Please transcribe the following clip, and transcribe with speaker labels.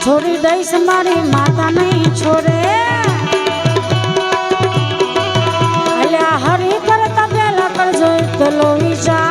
Speaker 1: છોડી દઈશ મારી માતા નહીં છોડે અલ્યા હરી કરતા પેલા કરજો તો લો વિચાર